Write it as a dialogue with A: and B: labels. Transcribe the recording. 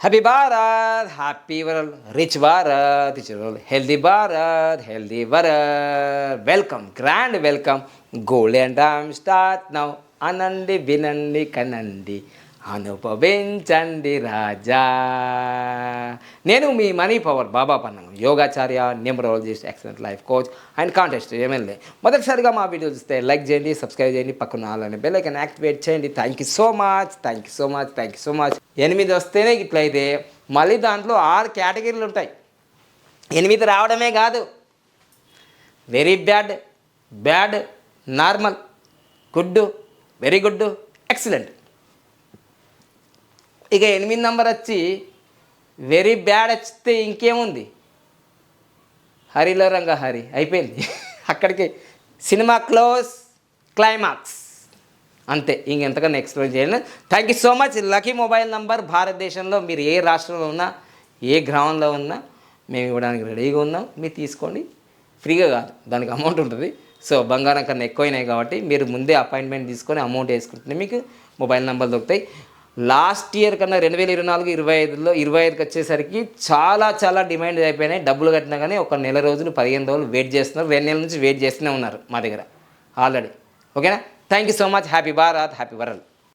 A: Happy Bharat happy world rich Bharat rich world healthy Bharat healthy world welcome grand welcome golden dam start now అనండి వినండి కనండి అనుభవించండి రాజా నేను మీ money power Baba Pannam యోగాచార్య numerologist excellent life coach and contest MLA. మొదటిసారిగా మా video చూస్తే like చేయండి సబ్స్క్రైబ్ చేయండి పక్కన అలానే బెల్లైకన్ యాక్టివేట్ చేయండి. Thank you so much thank you so much thank you so much ఎనిమిది వస్తేనే ఇట్లయితే మళ్ళీ దాంట్లో ఆరు కేటగిరీలు ఉంటాయి. ఎనిమిది రావడమే కాదు. Very bad bad normal good very good excellent ఇక ఎనిమిది నంబర్ వచ్చి వెరీ బ్యాడ్ వచ్చితే ఇంకేముంది? హరిలో రంగ హరి అయిపోయింది. అక్కడికి సినిమా క్లోజ్ క్లైమాక్స్. అంతే ఇంకెంతకన్నా ఎక్స్ప్లెయిన్ చేయండి thank you so much lucky mobile number భారతదేశంలో మీరు ఏ రాష్ట్రంలో ఉన్నా ఏ గ్రామంలో ఉన్నా మేము ఇవ్వడానికి రెడీగా ఉన్నాం. మీరు తీసుకోండి. ఫ్రీగా కాదు దానికి అమౌంట్ ఉంటుంది. సో బంగారం కన్నా ఎక్కువైనాయి కాబట్టి మీరు ముందే అపాయింట్మెంట్ తీసుకొని అమౌంట్ వేసుకుంటే మీకు మొబైల్ నెంబర్ దొరుకుతాయి. లాస్ట్ ఇయర్ కన్నా రెండు వేల ఇరవై నాలుగు ఇరవై ఐదులో ఇరవై ఐదుకి వచ్చేసరికి చాలా చాలా డిమాండ్ అయిపోయినాయి. డబ్బులు కట్టినా కానీ ఒక నెల రోజులు పదిహేను రోజులు వెయిట్ చేస్తున్నారు. రెండు నెలల నుంచి వెయిట్ చేస్తూనే ఉన్నారు మా దగ్గర ఆల్రెడీ. ఓకేనా? Thank you so much happy Bharat happy world